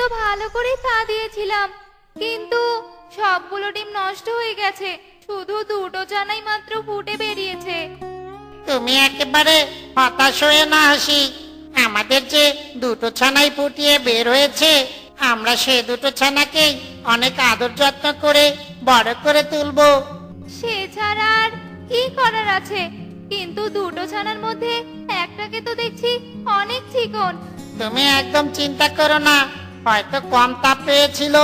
তো ভালো করে তা দিয়েছিলাম। কিন্তু সবগুলো ডিম নষ্ট হয়ে গেছে। শুধু দুটো চানাই মাত্র ফুটে বেরিয়েছে। তুমি একেবারে হতাশ হয়ে না হাসি? আমাদের যে দুটো ছানাই ফুটিয়ে বের হয়েছে আমরা সে দুটো ছানাকেই অনেক আদর যত্ন করে বড় করে তুলবো। সে ছাড়া আর কি করার আছে? কিন্তু দুটো ছানার মধ্যে একটাকে তো দেখছি অনেক চিকন। তুমি একদম চিন্তা করো না। হয়তো কম তাপ পেয়েছিল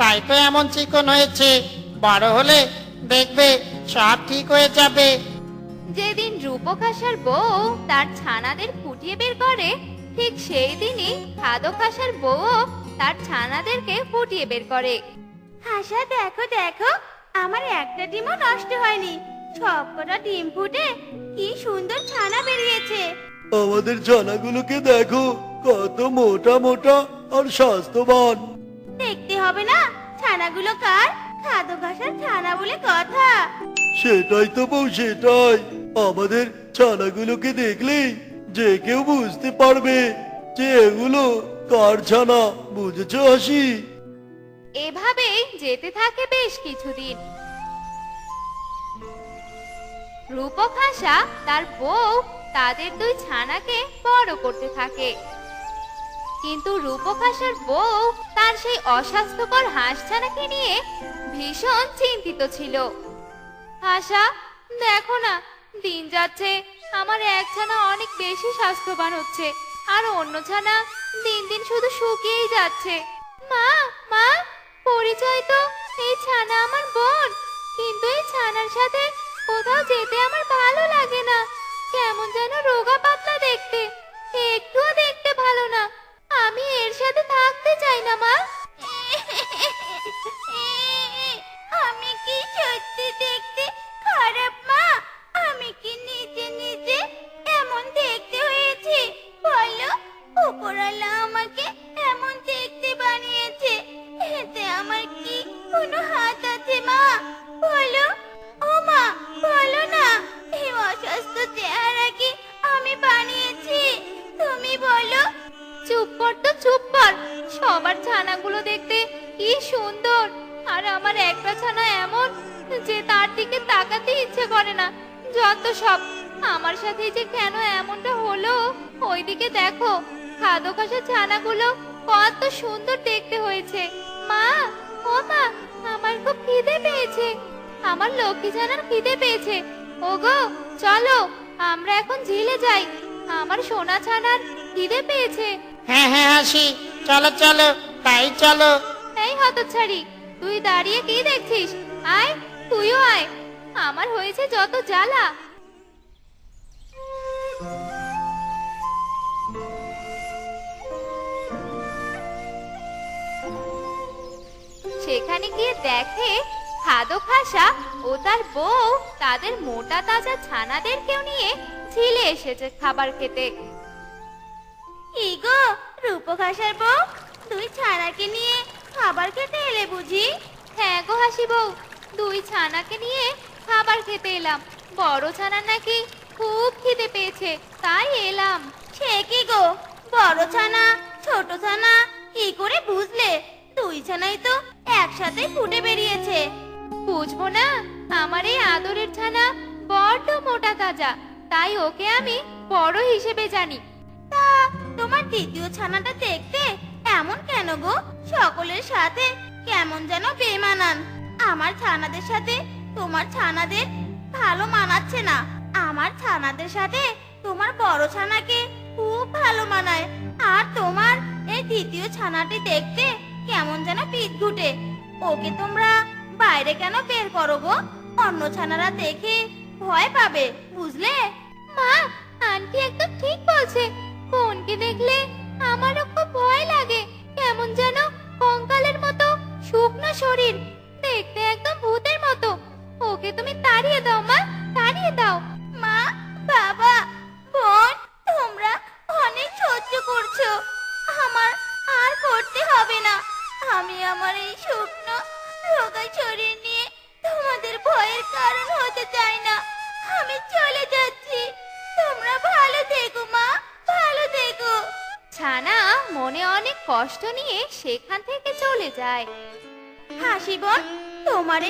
তাই তো এমন চিকন হয়েছে। বড় হলে দেখবে সব ঠিক হয়ে যাবে। যেদিন রূপকাশার বউ তার ছানাদের ফুটিয়ে বের করে ঠিক সেই দিনই খাদকাশার বউ তার ছানাদেরকে ফুটিয়ে বের করে। হাসা দেখো দেখো আমার একটা ডিমও নষ্ট হয়নি। সবকটা ডিম ফুটে কি সুন্দর ছানা বেরিয়েছে। আমাদের ছানাগুলোকে দেখো কত মোটা মোটা। আর স্বাস্থ্যবান দেখতে হবে না? ছানাগুলো কার? খাদ্য ঘাসার ছানা বলে কথা। সেটাই তো বউ সেটাই। আমাদের ছানাগুলোকে দেখলেই যে কেউ বুঝতে পারবে যে এগুলো কার ছানা বুঝেছ হাসি? এভাবেই যেতে থাকে বেশ কিছুদিন। রূপক হাসা তার বউ তাদের দুই ছানাকে বড় করতে থাকে। কিন্তু রূপক হাসার বউ তার সেই অস্বাস্থ্যকর হাঁস ছানাকে নিয়ে ভীষণ চিন্তিত ছিল। হাসা দেখো না, দিন যাচ্ছে, আমার এক ছানা অনেক বেশি স্বাস্থ্যবান হচ্ছে, আর অন্য ছানা দিন দিন শুধু শুকিয়েই যাচ্ছে। মা মা, পরিচয় তো, এই ছানা আমার বোন, কিন্তু এই ছানার সাথে কোথাও যেতে আমার ভালো লাগে না, কেমন যেন রোগা পাতলা দেখতে, একটুও দেখতে ভালো না। আমি এর সাথে থাকতে চাই না, মা। আমি কি সত্যি দেখতে খারাপ, মা? আমি কি নিজে নিজে এমন দেখতে হয়েছে? বলো, উপরওয়ালা আমাকে এমন দেখতে বানিয়েছে। এতে আমার কি কোনো হাত আছে, মা? কর তো চুপ সবার ছানাগুলো দেখতে কি সুন্দর। আর আমার একটা ছানা এমন যে তার দিকে তাকাতে ইচ্ছে করে না। যত সব, আমার সাথে যে কেন এমনটা হলো, ওইদিকে দেখো খাদো খাসা ছানাগুলো কত সুন্দর দেখতে হয়েছে। মা, ও মা, আমার খুব খিদে পেয়েছে। আমার লক্ষ্মী ছানার খিদে পেয়েছে। ওগো, চলো, আমরা এখন ঝিলে যাই। আমার সোনা ছানার খিদে পেয়েছে। হ্যাঁ হ্যাঁ হাসি। চলো চলো, তাই চলো। এই হতচ্ছাড়ি, তুই দাঁড়িয়ে কি দেখছিস? আয়, তুইও আয়। আমার হয়েছে যত জ্বালা। সেখানে গিয়ে দেখে খাদো খাসা ও তার বউ তাদের মোটা তাজা ছানাদেরকেও নিয়ে ঝিলে এসেছে খাবার খেতে। কি গো রূপঘাসার বউ তুই ছানাকে নিয়ে খাবার খেতে এলে বুঝি? হ্যাঁ গো হাসি বউ দুই ছানাকে নিয়ে খাবার খেতে এলাম। বড় ছানা নাকি খুব খিদে পেয়েছে তাই এলাম। সে কি গো? বড় ছানা ছোট ছানা কি করে বুঝলে? দুই ছানাই তো একসাথে ফুটে বেরিয়েছে। বুঝব না আমার এই আদরের ছানা বড্ড মোটা তাজা তাই ওকে আমি বড় হিসেবে জানি। দ্বিতীয় ছানাটা দেখতে এমন কেন গো? সকলের সাথে কেমন যেন বেমানান আমার ছানাদের সাথে তোমার ছানাদের ভালো মানাচ্ছে না। আমার ছানাদের সাথে তোমার বড় ছানাকে খুব ভালো মানায়। আর তোমার এই দ্বিতীয় ছানাটি দেখতে কেমন যেন পিঠ ঘুটে। ওকে তোমরা বাইরে কেন বের করো গো? অন্য ছানারা দেখে ভয় পাবে, বুঝলে? মা, আন্টি একদম ঠিক বলছে। বোনকে দেখলে আমারও খুব ভয় লাগে কেমন যেন কঙ্কালের মতো শুকনো শরীর।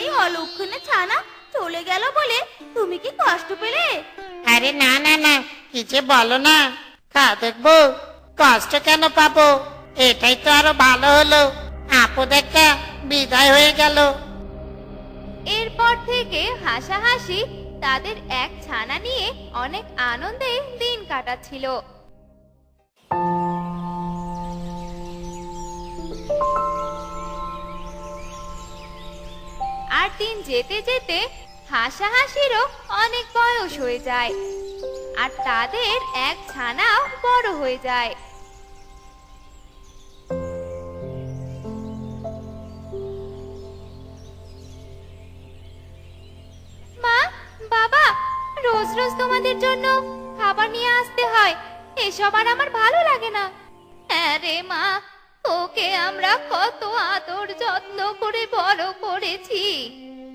এই অলক্ষণে ছানা চলে গেল বলে তুমি কি কষ্ট পেলে? আরে না না না কি যে বলো না। তা দেখব কষ্ট কেন পাবো? এটাই তো আরও ভালো হলো। আপদ একটা বিদায় হয়ে গেল। এরপর থেকে হাসাহাসি তাদের এক ছানা নিয়ে অনেক আনন্দে দিন কাটাচ্ছিল। দিন যেতে যেতে হাসাহাসিরও অনেক বয়স হয়ে যায়। আর তাদের এক ছানাও বড় হয়ে যায়। মা, বাবা, রোজ রোজ তোমাদের জন্য খাবার নিয়ে আসতে হয়। এসব আর আমার ভালো লাগে না। হ্যাঁ রে মা ওকে আমরা কত আদর যত্ন করে বড় করেছি।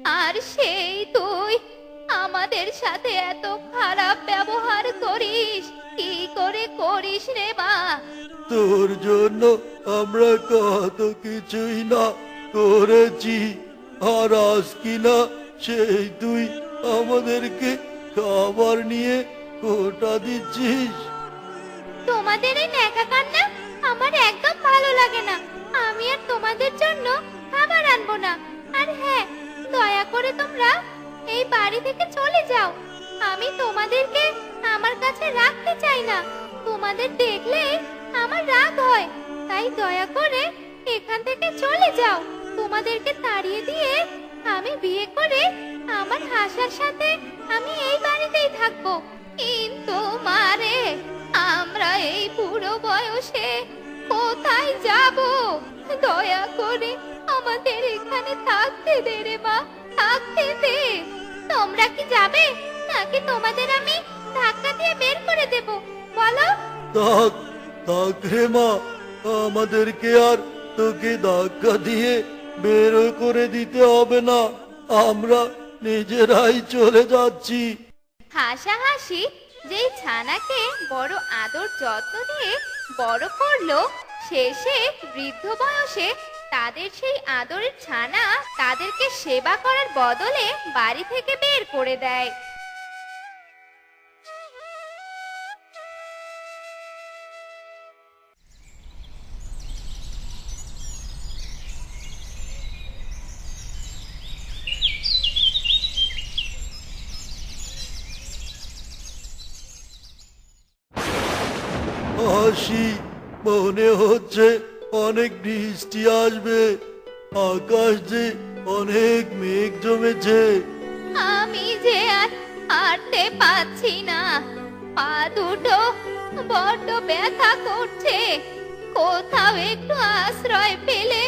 আর সেই তুই আমাদের সাথে এত খারাপ ব্যবহার করিস কি করে করিস রে মা? তোর জন্য আমরা কত কিছুই না করেছি আর আজ কিনা সেই তুই আমাদেরকে খাবার নিয়ে কোটা দিচ্ছিস। তোমাদের এই ন্যাকা কান্না আমার একদম ভালো লাগে না। আমি আর তোমাদের জন্য খাবার আনব না। আর হ্যাঁ দয়া করে তোমরা এই বাড়ি থেকে চলে যাও। আমি তোমাদেরকে আমার কাছে রাখতে চাই না। তোমাদের দেখলে আমার রাগ হয়। তাই দয়া করে এখান থেকে চলে যাও। তোমাদেরকে তাড়িয়ে দিয়ে আমি বিয়ে করে আমার হাসার সাথে আমি এই বাড়িতেই থাকব। কিন্তু মারে আমরা এই বুড়ো বয়সে কোথায় যাব? দয়া করে আমাদের এখানে থাকতে দে রে মা থাকতে দে। তোমরা কি যাবে? নাকি তোমাদের আমি ধাক্কা দিয়ে বের করে দেব? বলো। থাক থাক রে মা আমাদেরকে আর তোকে ধাক্কা দিয়ে বের করে দিতে হবে না। আমরা নিজেরাই চলে যাচ্ছি। হাসাহাসি যেই ছানাকে বড় আদর যত্ন দিয়ে বড় করল শেষে বৃদ্ধ বয়সে তাদের সেই আদরের ছানা তাদেরকে সেবা করার বদলে বাড়ি থেকে বের করে দেয়। বৃষ্টি আসবে আকাশ যে অনেক মেঘ জমেছে। আমি যে আর হাঁটতে পারছি না পা দুটো বড্ড ব্যথা করছে। কোথাও একটু আশ্রয় পেলে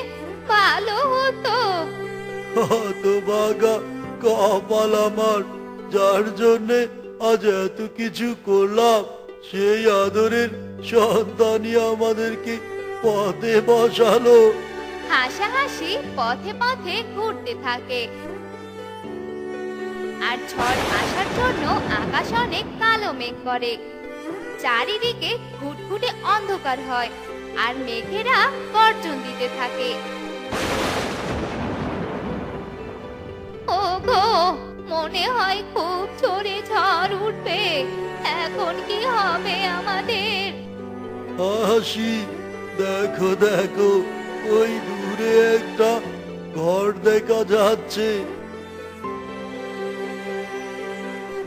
ভালো হতো। হতভাগা কপাল আমার যার জন্যে আজ এত কিছু করলাম সেই আদরের সন্তানই আমাদেরকে পথে বসালো। হাসাহাসি পথে পথে ঘুরতে থাকে। আর ঝড় আসার জন্য আকাশ অনেক কালো মেঘ করে। চারিদিকে ঘুটঘুটে অন্ধকার হয় আর মেঘেরা গর্জন দিতে থাকে। ওগো মনে হয় খুব জোরে ঝড় উঠবে। এখন কি হবে আমাদের? হাসি দেখো দেখো, ওই দূরে একটা ঘর দেখা যাচ্ছে।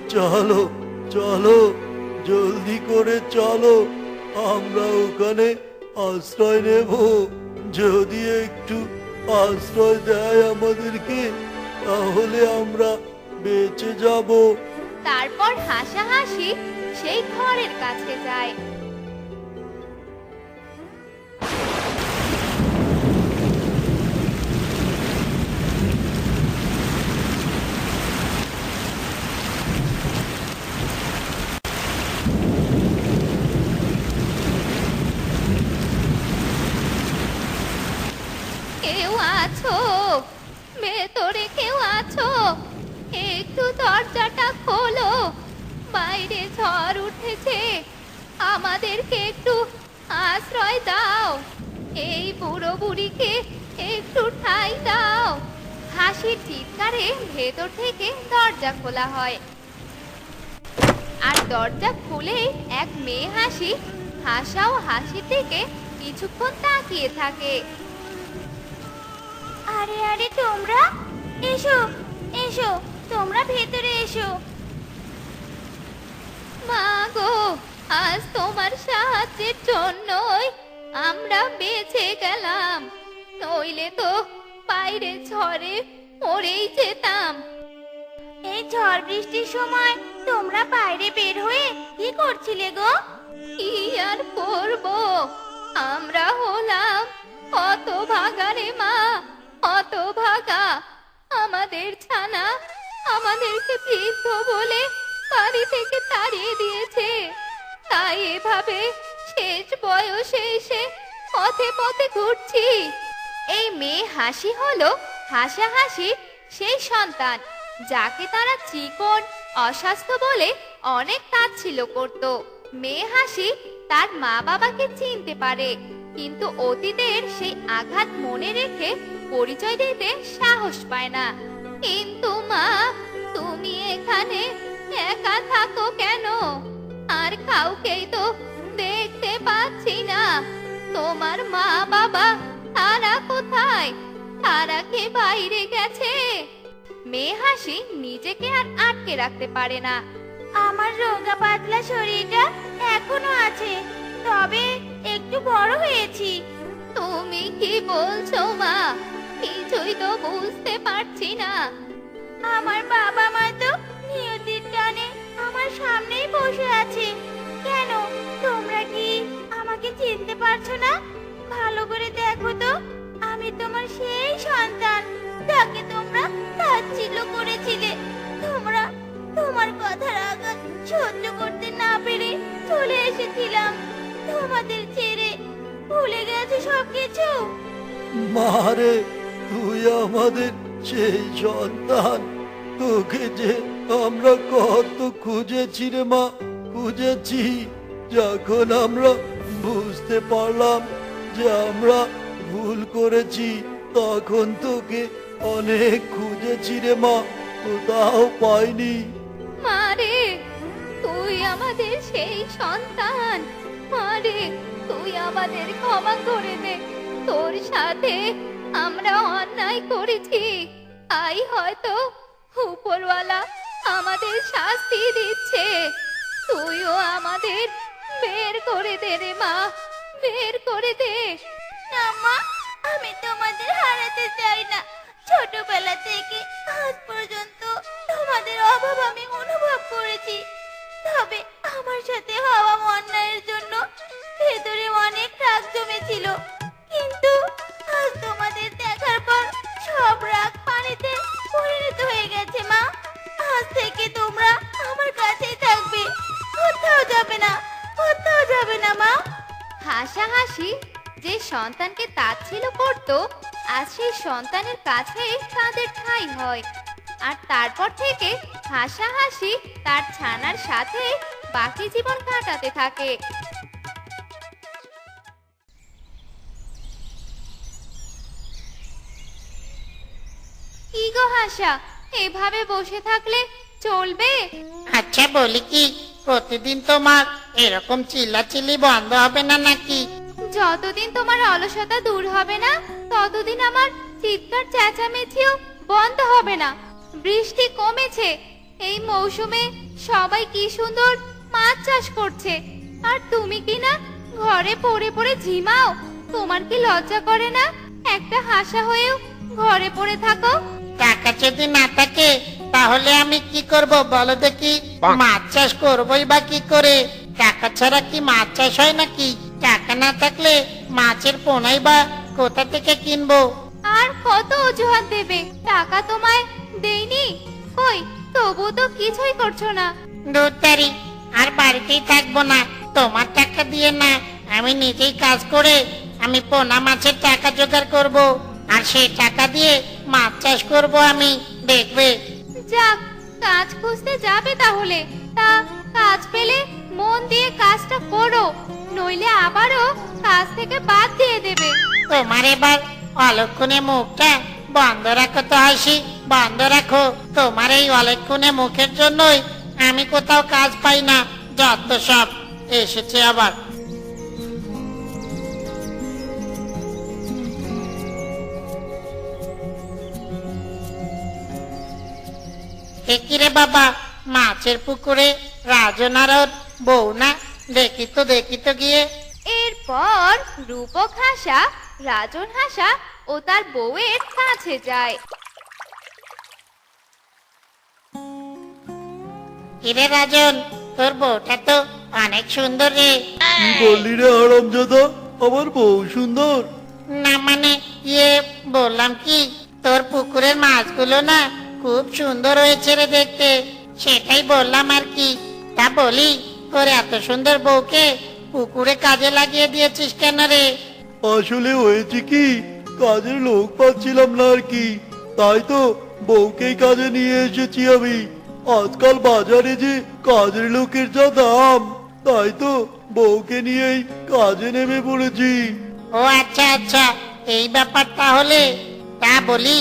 চলো চলো, জলদি করে চলো, আমরা ওখানে আশ্রয় নেব। যদি একটু আশ্রয় দেয় আমাদেরকে, তাহলে আমরা বেঁচে যাব। তারপর হাসাহাসি সেই ঘরের কাছে যায়। আছো? ভেতরে কেউ আছো? একটু দরজাটা খোলো। বাইরে ঝড় উঠেছে। আমাদেরকে একটু আশ্রয় দাও। এই বুড়ো বুড়িকে একটু ঠাই দাও। হাসির চিৎকারে ভেতর থেকে দরজা খোলা হয়। আর দরজা খুলে এক মেয়ে হাসি হাসা ও হাসির দিকে কিছুক্ষণ তাকিয়ে থাকে। আরে আরে তোমরা? এসো এসো তোমরা ভেতরে এসো। মা গো আজ তোমার সাহায্যের জন্যই আমরা বেঁচে গেলাম। নইলে তো বাইরে ঝড়ে মরেই যেতাম। এই ঝড় বৃষ্টির সময় তোমরা বাইরে বের হয়ে কি করছিলে গো? কি আর করব? আমরা হলাম অত ভাগা রে মা। অত ভাগা, আমাদের ছানা আমাদেরকে বৃদ্ধ বলে বাড়ি থেকে তাড়িয়ে দিয়েছে। তাই এভাবে শেষ বয়সে এসে পথে পথে ঘুরছি। এই মেয়ে হাসি হলো হাসা হাসির সেই সন্তান, যাকে তারা চিকন, অস্বাস্থ্য বলে অনেক তাচ্ছিল করত। মেয়ে হাসি তার মা বাবাকে চিনতে পারে, কিন্তু অতীতের সেই আঘাত মনে রেখে পরিচয় দিতে সাহস পায় না। কিন্তু মা তুমি এখানে একা থাকো কেন? আর কাউকেই তো দেখতে পাচ্ছি না। তোমার মা বাবা তারা কোথায়? তারা কি বাইরে গেছে? মেয়ে হাসি নিজেকে আর আটকে রাখতে পারে না। আমার রোগা পাতলা শরীরটা এখনও আছে তবে একটু বড় হয়েছি। তুমি কি বলছো মা? কিছুই তো বুঝতে পারছি না। আমার বাবা মা তো নিয়তির টানে আমার সামনেই বসে আছে। কেন, তোমরা কি আমাকে চিনতে পারছ না? ভালো করে দেখো তো, আমি তোমার সেই সন্তান যাকে তোমরা তাচ্ছিল্য করেছিলে। তোমরা তোমার কথার আঘাত সহ্য করতে না পেরে চলে এসেছিলাম তোমাদের ছেড়ে। ভুলে গেছে সবকিছু? মারে তুই আমাদের সেই সন্তান। তোকে যে আমরা কত খুঁজেছি রে মা, খুঁজেছি যখন আমরা বুঝতে পারলাম যে আমরা ভুল করেছি, তখন তোকে অনেক খুঁজেছি রে মা, কোথাও পাইনি। মারে তুই আমাদের সেই সন্তান। মারে তুই আমাদের ক্ষমা করে দে। তোর সাথে আমরা অন্যায় করেছি। তাই হয়তো উপরওয়ালা আমাদের শাস্তি দিচ্ছে। তুইও আমাদের বের করে দে রে মা, বের করে দে। না মা আমি তোমাদের হারাতে চাই না। ছোটবেলা থেকে আজ পর্যন্ত তোমাদের অভাব আমি অনুভব করেছি। তবে আমার সাথে হওয়া অন্যায়ের জন্য ভেতরে অনেক রাগ জমেছিল। কিন্তু তোমাদের দেখার পর সব রাগ পানিতে পরিণত হয়ে গেছে, মা। আজ থেকে তোমরা আমার কাছেই থাকবে। কোথাও যাবে না, কোথাও যাবে না, মা। হাসাহাসি যে সন্তানকে তাচ্ছিল করত, আজ সেই সন্তানের কাছে তাদের ঠাঁই হয়। আর তারপর থেকে হাসাহাসি তার ছানার সাথে বাকি জীবন কাটাতে থাকে। হাসা এভাবে বসে থাকলে চলবে? আচ্ছা বলি কি প্রতিদিন তোমার এরকম চিল্লাচিল্লি বন্ধ হবে না নাকি? যতদিন তোমার অলসতা দূর হবে না ততদিন আমার চিৎকার চেঁচামেচিও বন্ধ হবে না। বৃষ্টি কমেছে এই মৌসুমে সবাই কি সুন্দর মাছ চাষ করছে। আর তুমি কি না ঘরে পড়ে পড়ে ঝিমাও? তোমার কি লজ্জা করে না? একটা হাসা হয়েও ঘরে পড়ে থাকো। টাকা যদি না থাকে তাহলে আমি কি করব বলো দেখি? মাছ চাষ করবোই বা কি করে? টাকা ছাড়া কি মাছ চাষ হয় নাকি? টাকা না থাকলে মাছের পোনাই বা কোথা থেকে কিনবো? আর কত অজুহাত দেবে? টাকা তোমায় দেইনি? কই তবু তো কিছুই করছ না। দুধ তারি আর বাড়িতেই থাকব না। তোমার টাকা দিয়ে না আমি নিজেই কাজ করে আমি পোনা মাছের টাকা জোগাড় করব। আর সেই টাকা দিয়ে মাছ চাষ করব আমি দেখবে। যাক কাজ খুঁজতে যাবে তাহলে। তা কাজ পেলে মন দিয়ে কাজটা করো নইলে আবারও কাজ থেকে বাদ দিয়ে দেবে। তোমার এবার অলক্ষণে মুখটা বন্ধ রাখো তো হাসি বন্ধ রাখো। তোমার এই অলক্ষণে মুখের জন্যই আমি কোথাও কাজ পাই না যত সব এসেছে আবার। রে বাবা মাছের পুকুরে রাজনার ওর বউ না দেখি তো দেখি তো গিয়ে। এরপর রূপক হাসা রাজন হাসা ও তার বউয়ের কাছে যায়। কিরে রাজন তোর বউটা তো অনেক সুন্দর রে। কি বললি রে হারামজাদা? আমার বউ সুন্দর। না মানে ইয়ে বললাম কি তোর পুকুরের মাছগুলো না খুব সুন্দর হয়েছে রে দেখতে। সেটাই বললাম আর কি। তা বলি তোর এত সুন্দর বউকে পুকুরে কাজে লাগিয়ে দিয়েছিস কেন রে? আসলে হয়েছে কি কাজের লোক পাচ্ছিলাম না আর কি। তাই তো বউকেই কাজে নিয়ে এসেছি আমি। আজকাল বাজারে যে কাজের লোকের যা দাম তাই তো বউকে নিয়েই কাজে নেমে পড়েছি। ও আচ্ছা আচ্ছা এই ব্যাপার তাহলে তা বলি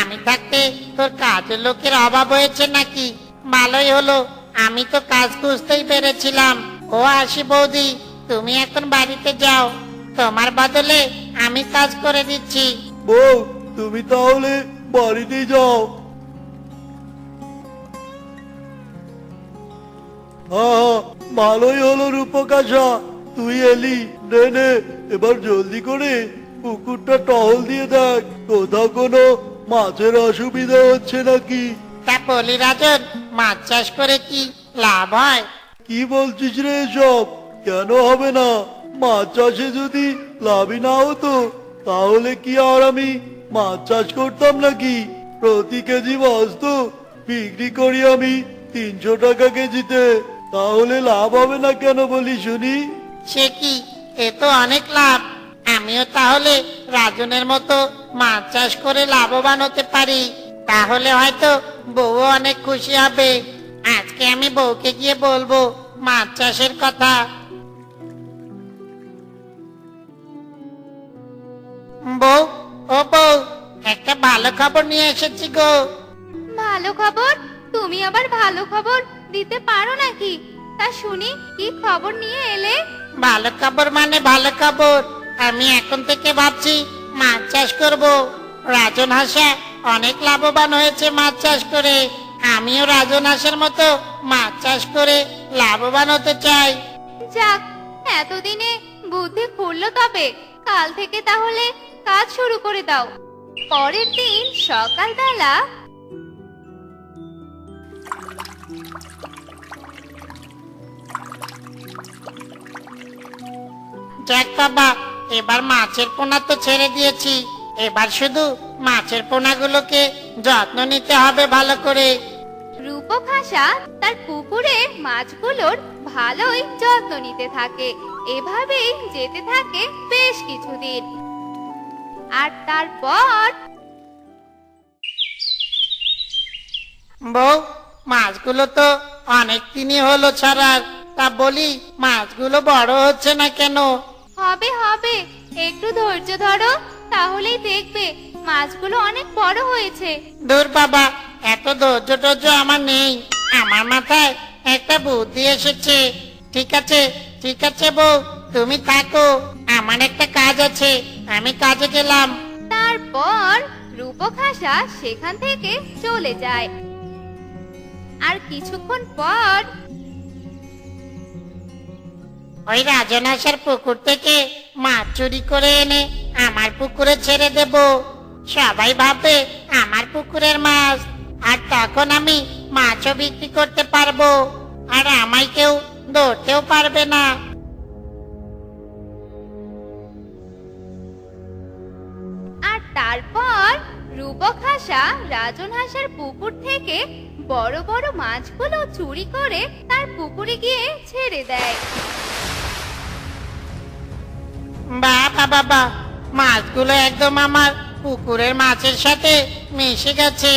আমি থাকতে তোর কাজের লোকের অভাব হয়েছে নাকি? ভালোই হলো, আমি তো কাজ খুঁজতেই পেরেছিলাম। ও আসি বৌদি, তুমি এখন বাড়িতে যাও। তোমার বদলে আমি কাজ করে দিচ্ছি। বউ, তুমি তাহলে বাড়িতেই যাও। ভালোই হলো রূপকাশা। তুই এলি নে, এবার জলদি করে পুকুরটা টহল দিয়ে দেখ। কোথাও কোনো মাছের অসুবিধা হচ্ছে নাকি? তা বলি রাজন মাছ চাষ করে কি লাভ হয়? কি বলছিস রে এসব? কেন হবে না? মাছ চাষে যদি লাভই না হতো তাহলে কি আর আমি মাছ চাষ করতাম নাকি? প্রতি কেজি মাছ তো বিক্রি করি আমি তিনশো টাকা কেজিতে। তাহলে লাভ হবে না কেন বলি শুনি? সে কি? এ তো অনেক লাভ। আমিও তাহলে রাজনের মতো মাছ চাষ করে লাভবান হতে পারি তাহলে হয়তো বউ অনেক খুশি হবে। আজকে আমি বউকে গিয়ে বলব মাছ চাষের কথা। বউ ও বউ একটা ভালো খবর নিয়ে এসেছি গো। ভালো খবর? তুমি আবার ভালো খবর দিতে পারো নাকি? তা শুনি কি খবর নিয়ে এলে? ভালো খবর মানে ভালো খবর। আমি এখন থেকে ভাবছি মাছ চাষ করব। রাজন হাসা অনেক লাভবান হয়েছে মাছ চাষ করে। আমিও রাজন হাঁসের মতো মাছ চাষ করে লাভবান হতে চাই। যাক এতদিনে বুদ্ধি খুললো তবে। কাল থেকে তাহলে কাজ শুরু করে দাও। পরের দিন সকালবেলা যাক বাবা এবার মাছের পোনা তো ছেড়ে দিয়েছি। এবার শুধু মাছের পোনাগুলোকে যত্ন নিতে হবে ভালো করে। রূপক হাসা তার পুকুরের মাছগুলোর ভালোই যত্ন নিতে থাকে। এভাবেই যেতে থাকে বেশ কিছুদিন। আর তারপর বউ মাছগুলো তো অনেক দিনই হলো ছাড়ার। তা বলি মাছগুলো বড় হচ্ছে না কেন? হবে হবে। একটু ধৈর্য ধরো তাহলেই দেখবে মাছগুলো অনেক বড় হয়েছে। দূর বাবা এত ধৈর্য টর্য আমার নেই। আমার মাথায় একটা বুদ্ধি এসেছে। ঠিক আছে ঠিক আছে বউ তুমি থাকো। আমার একটা কাজ আছে আমি কাজে গেলাম। তারপর রূপক হাসা সেখান থেকে চলে যায়। আর কিছুক্ষণ পর ওই রাজনাশার পুকুর থেকে মাছ চুরি করে এনে আমার পুকুরে ছেড়ে দেব। সবাই ভাবে আমার পুকুরের মাছ, আর তখন আমি মাছও বিক্রি করতে পারব, আর আমায় কেউ ধরতেও পারবে না। আর তারপর রূপক হাসা রাজন হাসার পুকুর থেকে বড় বড় মাছগুলো চুরি করে তার পুকুরে গিয়ে ছেড়ে দেয়। বাবা বাবা মাছগুলো একদম আমার পুকুরের মাছের সাথে মিশে গেছে।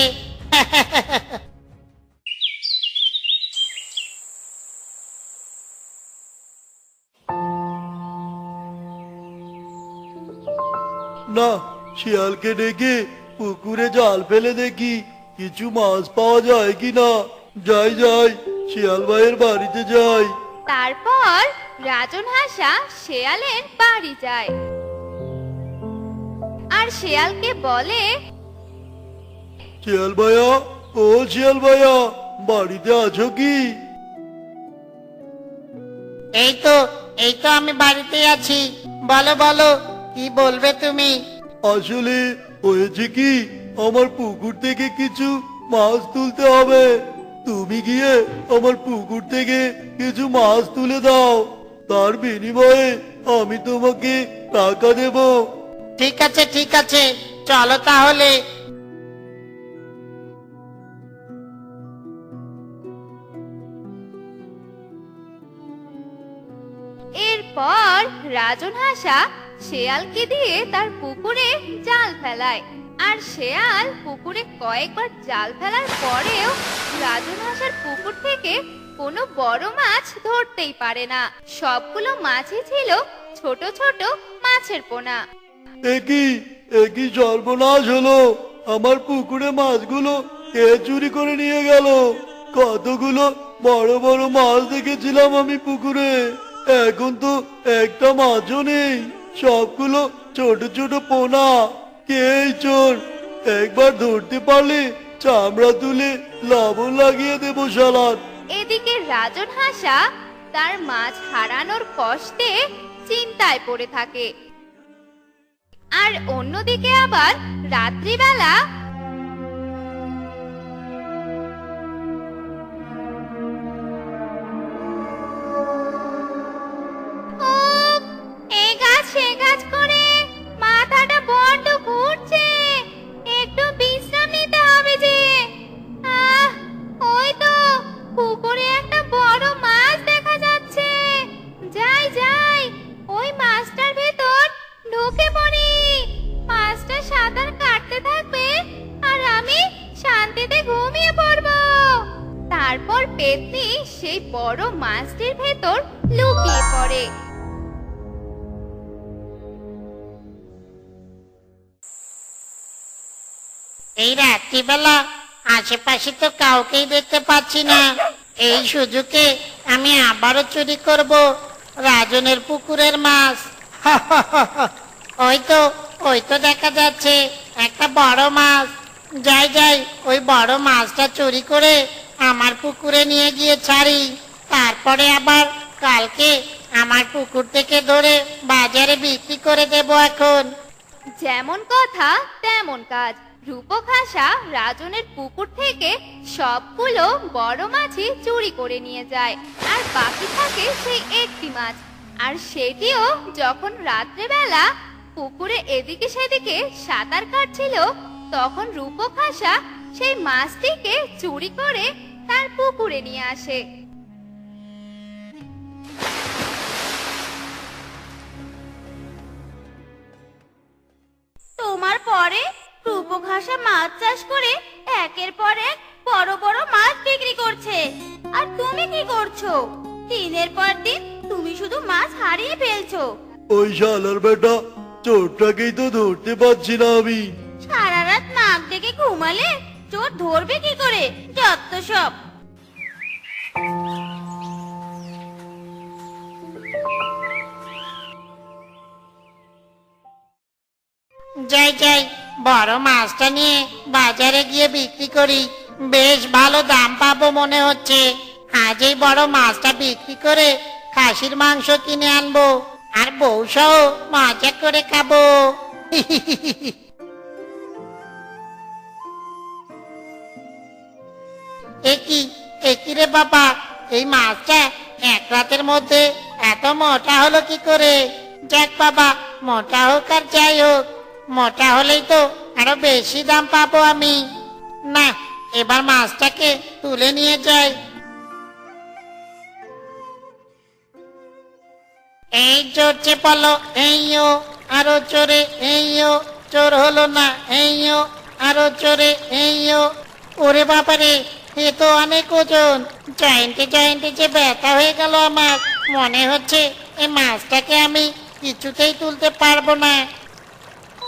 না শিয়ালকে ডেকে পুকুরে জাল ফেলে দেখি কিছু মাছ পাওয়া যায় কি না যাই যাই শিয়াল ভাইয়ের বাড়িতে যাই। তারপর রাজন হাসা শেয়ালের বাড়ি যায়। আর শেয়ালকে বলে শিয়াল ভাইয়া ও শিয়াল ভাইয়া বাড়িতে আছো কি? এই তো এই তো আমি বাড়িতে আছি। বলো বলো কি বলবে তুমি? আসলে হয়েছে কি আমার পুকুর থেকে কিছু মাছ তুলতে হবে। তুমি গিয়ে আমার পুকুর থেকে কিছু মাছ তুলে দাও। তার বিনিময়ে আমি তোমাকে টাকা দেব। ঠিক আছে ঠিক আছে। চলো তাহলে। এরপর রাজন হাসা শেয়ালকে দিয়ে তার পুকুরে জাল ফেলায়। আর শেয়াল পুকুরে কয়েকবার জাল ফেলার পরেও রাজন হাসার পুকুর থেকে কোনো বড় মাছ ধরতেই পারে না। সবগুলো মাছই ছিল ছোট ছোট মাছের পোনা। একই একই সর্বনাশ হলো? আমার পুকুরে মাছগুলো কে চুরি করে নিয়ে গেল? কতগুলো বড় বড় মাছ দেখেছিলাম আমি পুকুরে। এখন তো একটা মাছও নেই। সবগুলো ছোট ছোট পোনা। কে চোর? একবার ধরতে পারলে চামড়া তুলে লবণ লাগিয়ে দেবো সালাদ এদিকে রাজন হাসা তার মাছ হারানোর কষ্টে চিন্তায় পড়ে থাকে। আর অন্যদিকে আবার রাত্রিবেলা আশেপাশে তো কাউকেই দেখতে পাচ্ছি না। এই সুযোগে আমি আবারও চুরি করব রাজনের পুকুরের মাছ। ওই তো ওই তো দেখা যাচ্ছে একটা বড় মাছ। যাই যাই ওই বড় মাছটা চুরি করে আমার পুকুরে নিয়ে গিয়ে ছাড়ি। তারপরে আবার কালকে আমার পুকুর থেকে ধরে বাজারে বিক্রি করে দেব এখন। যেমন কথা তেমন কাজ। রূপক হাসা রাজনের পুকুর থেকে সবগুলো বড় মাছই চুরি করে নিয়ে যায়, আর বাকি থাকে সেই একটি মাছ। আর সেটিও যখন রাত্রেবেলা পুকুরে এদিকে সেদিকে সাঁতার কাটছিল, তখন রূপক হাসা সেই মাছটিকে চুরি করে তার পুকুরে নিয়ে আসে। তোমার পরে রূপঘাসা মাছ চাষ করে একের পর এক বড় বড় মাছ বিক্রি করছে। আর তুমি কি করছ? দিনের পর দিন তুমি শুধু মাছ হারিয়ে ফেলছো। ওই শালার বেটা চোরটাকেই তো ধরতে পারছি না আমি। সারা রাত নাক ডেকে ঘুমালে চোর ধরবে কি করে? যত সব। যাই যাই বড় মাছটা নিয়ে বাজারে গিয়ে বিক্রি করি। বেশ ভালো দাম পাবো মনে হচ্ছে। আজ এই বড় মাছটা বিক্রি করে খাসির মাংস কিনে আনব। আর বউ সহ মজা করে খাব। একই একই রে বাবা? এই মাছটা এক রাতের মধ্যে এত মোটা হলো কি করে? যাক বাবা, মোটা হোক আর যাই হোক। মোটা হলেই তো আরও বেশি দাম পাবো আমি। না, এবার মাছটাকে তুলে নিয়ে যাই। এই চড়ছে পলো এইও, আরও চোরে এইও চোর হলো না, এইও, আরও চোরে এইও। ওরে বাবারে, এ তো অনেক ওজন। জয়েন্টে জয়েন্টে যে ব্যথা হয়ে গেল আমার। মনে হচ্ছে এই মাছটাকে আমি কিছুতেই তুলতে পারব না।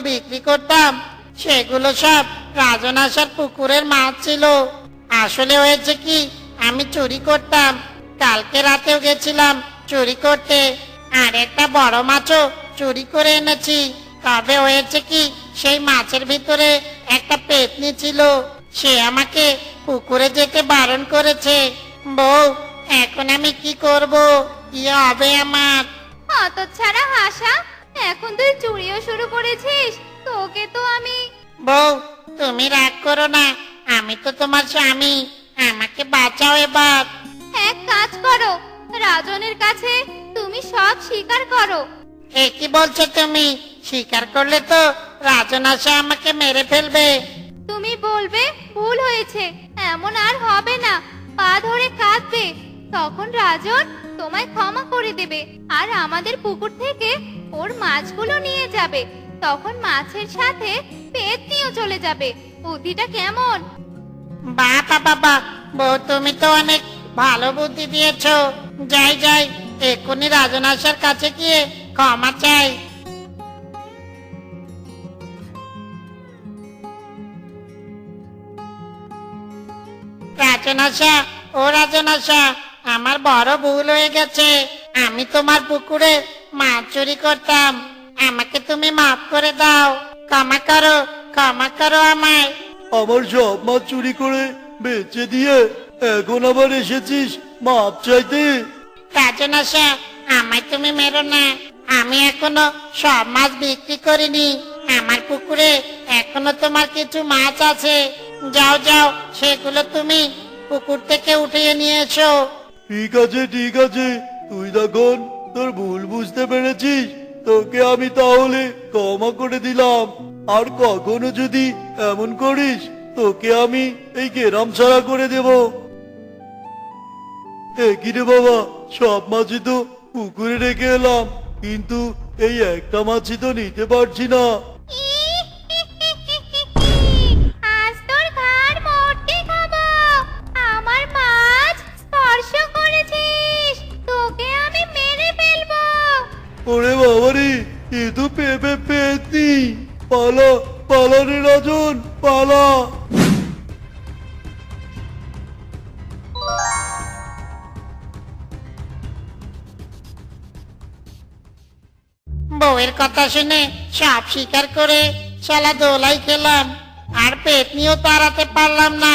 বিক্রি করতাম। সেগুলো সব রাজনাশার পুকুরের মাছ ছিল। আসলে হয়েছে কি, আমি চুরি করতাম। কালকে রাতেও গেছিলাম চুরি করতে। আর একটা বড় মাছও চুরি করে এনেছি। তবে হয়েছে কি, সেই মাছের ভিতরে একটা পেতনি ছিল। সে আমাকে পুকুরে যেতে বারণ করেছে। বউ, এখন আমি কি করব? কি হবে আমার? অত ছাড়া হাসা এখন তুই চুরিও শুরু করেছিস? তোকে তো আমি বউ তুমি রাগ করো না। আমি তো তোমার স্বামী। আমাকে বাঁচাও এবার। এক কাজ করো। রাজনের কাছে তুমি সব স্বীকার করো। এ কি বলছো তুমি? স্বীকার করলে তো রাজন আসে আমাকে মেরে ফেলবে। তুমি বলবে ভুল হয়েছে। এমন আর হবে না। পা ধরে কাঁদবে। তখন রাজন তোমায় ক্ষমা করে দেবে। আর আমাদের পুকুর থেকে ওর মাছগুলো নিয়ে যাবে। তখন মাছের সাথে পেতনিও চলে যাবে। বুদ্ধিটা কেমন? বাবা বাবা বউ তুমি তো অনেক ভালো বুদ্ধি দিয়েছ। যাই যাই, এক্ষুনি রাজন আসার কাছে গিয়ে ক্ষমা চাই। রাজনাশা ও রাজনাশা আমার বড় ভুল হয়ে গেছে। আমি তোমার পুকুরে মাছ চুরি করতাম। আমাকে তুমি মাফ করে দাও। ক্ষমা করো ক্ষমা করো আমায়। আমার সব মাছ চুরি করে বেচে দিয়ে এখন আবার এসেছিস মাপ চাইতে। রাজনাশা আমায় তুমি মেরো না। আমি এখনও সব মাছ বিক্রি করিনি। আমার পুকুরে এখনও তোমার কিছু মাছ আছে। যাও যাও সেগুলো তুমি পুকুর থেকে উঠিয়ে নিয়ে এসো। ঠিক আছে ঠিক আছে। তুই তখন তোর ভুল বুঝতে পেরেছিস। তোকে আমি তাহলে ক্ষমা করে দিলাম। আর কখনো যদি এমন করিস, তোকে আমি এই গেরাম ছাড়া করে দেব। একই রে বাবা, সব মাছই তো পুকুরে রেখে এলাম। কিন্তু এই একটা মাছই তো নিতে পারছি না। ওরে বাবারে, এ তো পেপে পেতনি পালা পালা রে রাজন, পালা। বউয়ের কথা শুনে সাপ শিকার করে শালা দোলাই খেলাম। আর পেটনিও তাড়াতে পারলাম না।